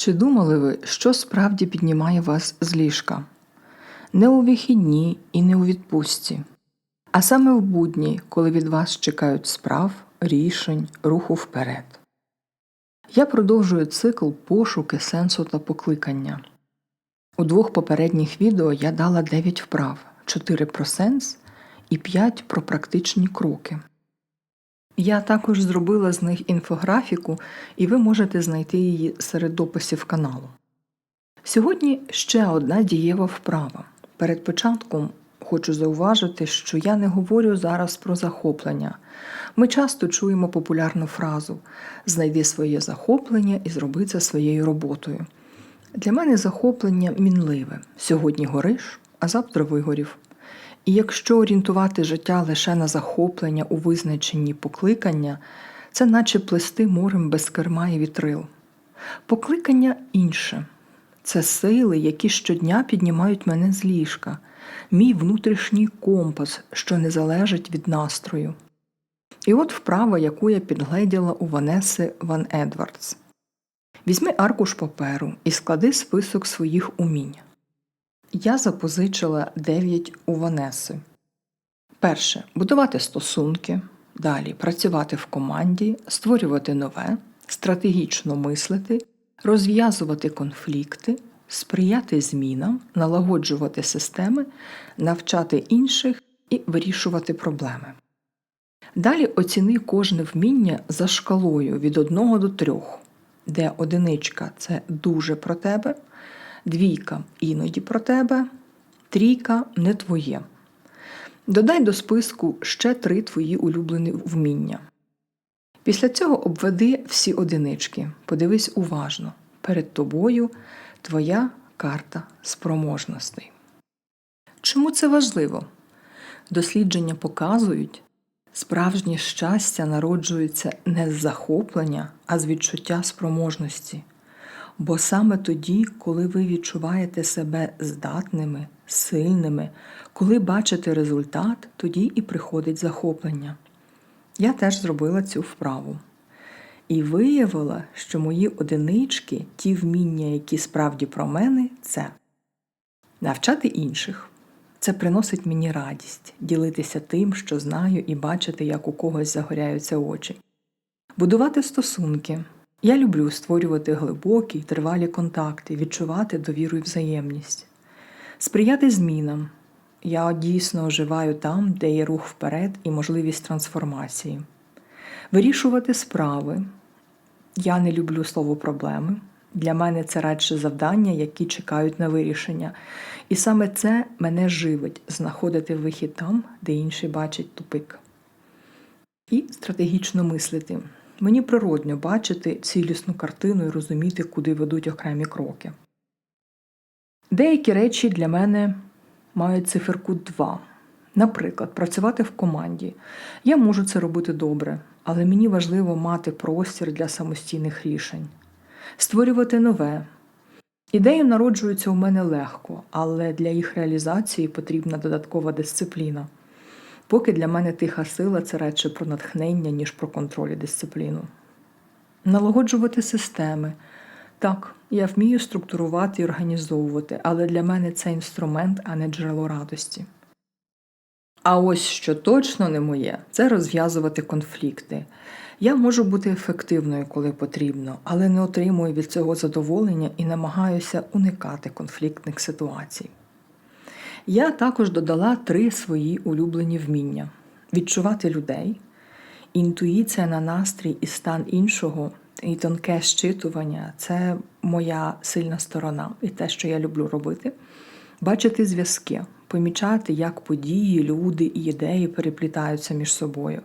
Чи думали ви, що справді піднімає вас з ліжка? Не у вихідні і не у відпустці, а саме в будні, коли від вас чекають справ, рішень, руху вперед. Я продовжую цикл пошуки сенсу та покликання. У двох попередніх відео я дала 9 вправ, 4 про сенс і 5 про практичні кроки. Я також зробила з них інфографіку, і ви можете знайти її серед дописів каналу. Сьогодні ще одна дієва вправа. Перед початком хочу зауважити, що я не говорю зараз про захоплення. Ми часто чуємо популярну фразу Знайди своє захоплення і зроби це своєю роботою. Для мене захоплення мінливе сьогодні гориш, а завтра вигорів. І якщо орієнтувати життя лише на захоплення у визначенні покликання, це наче плести морем без керма і вітрил. Покликання інше це сили, які щодня піднімають мене з ліжка, мій внутрішній компас, що не залежить від настрою. І от вправа, яку я підгледіла у Ванеси Ван Едвардс. Візьми аркуш паперу і склади список своїх умінь. Я запозичила 9 у Ванеси. Перше будувати стосунки. Далі працювати в команді, створювати нове, стратегічно мислити, розв'язувати конфлікти, сприяти змінам, налагоджувати системи, навчати інших і вирішувати проблеми. Далі оціни кожне вміння за шкалою від 1 до 3, де одиничка це дуже про тебе, двійка іноді про тебе, трійка не твоє. Додай до списку ще три твої улюблені вміння. Після цього обведи всі одинички, подивись уважно. Перед тобою твоя карта спроможностей. Чому це важливо? Дослідження показують, справжнє щастя народжується не з захоплення, а з відчуття спроможності. Бо саме тоді, коли ви відчуваєте себе здатними, сильними, коли бачите результат, тоді і приходить захоплення. Я теж зробила цю вправу. І виявила, що мої одинички, ті вміння, які справді про мене, це навчати інших. Це приносить мені радість, ділитися тим, що знаю, і бачити, як у когось загоряються очі, будувати стосунки. Я люблю створювати глибокі й тривалі контакти, відчувати довіру і взаємність, сприяти змінам. Я дійсно оживаю там, де є рух вперед і можливість трансформації, вирішувати справи. Я не люблю слово проблеми. Для мене це радше завдання, які чекають на вирішення. І саме це мене живить знаходити вихід там, де інші бачать тупик. І стратегічно мислити. Мені природньо бачити цілісну картину і розуміти, куди ведуть окремі кроки. Деякі речі для мене мають циферку 2. Наприклад, працювати в команді. Я можу це робити добре, але мені важливо мати простір для самостійних рішень, створювати нове. Ідеї народжуються у мене легко, але для їх реалізації потрібна додаткова дисципліна. Поки для мене тиха сила це радше про натхнення, ніж про контроль і дисципліну. Налагоджувати системи. Так, я вмію структурувати і організовувати, але для мене це інструмент, а не джерело радості. А ось що точно не моє, це розв'язувати конфлікти. Я можу бути ефективною, коли потрібно, але не отримую від цього задоволення і намагаюся уникати конфліктних ситуацій. Я також додала три свої улюблені вміння: відчувати людей, інтуїція на настрій і стан іншого, і тонке щитування це моя сильна сторона і те, що я люблю робити. Бачити зв'язки, помічати, як події, люди і ідеї переплітаються між собою,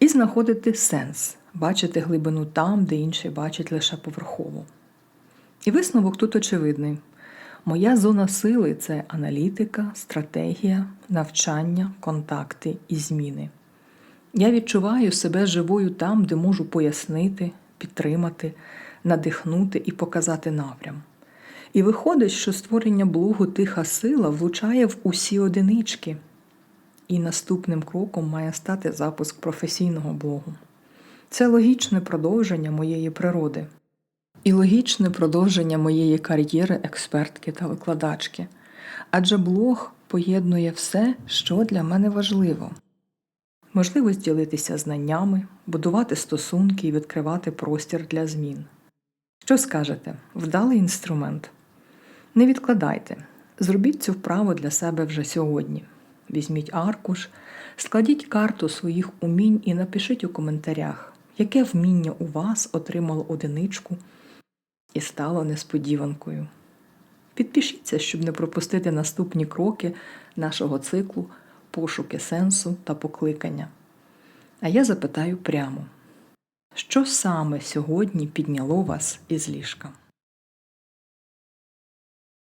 і знаходити сенс, бачити глибину там, де інші бачать лише поверхово. І висновок тут очевидний. Моя зона сили це аналітика, стратегія, навчання, контакти і зміни. Я відчуваю себе живою там, де можу пояснити, підтримати, надихнути і показати напрям. І виходить, що створення блогу тиха сила влучає в усі одинички. І наступним кроком має стати запуск професійного блогу. Це логічне продовження моєї природи. І логічне продовження моєї кар'єри експертки та викладачки. Адже блог поєднує все, що для мене важливо. Можливість ділитися знаннями, будувати стосунки і відкривати простір для змін. Що скажете? Вдалий інструмент? Не відкладайте. Зробіть цю вправу для себе вже сьогодні. Візьміть аркуш, складіть карту своїх умінь і напишіть у коментарях, яке вміння у вас отримало одиничку і стало несподіванкою. Підпишіться, щоб не пропустити наступні кроки нашого циклу пошуки сенсу та покликання. А я запитаю прямо, що саме сьогодні підняло вас із ліжка?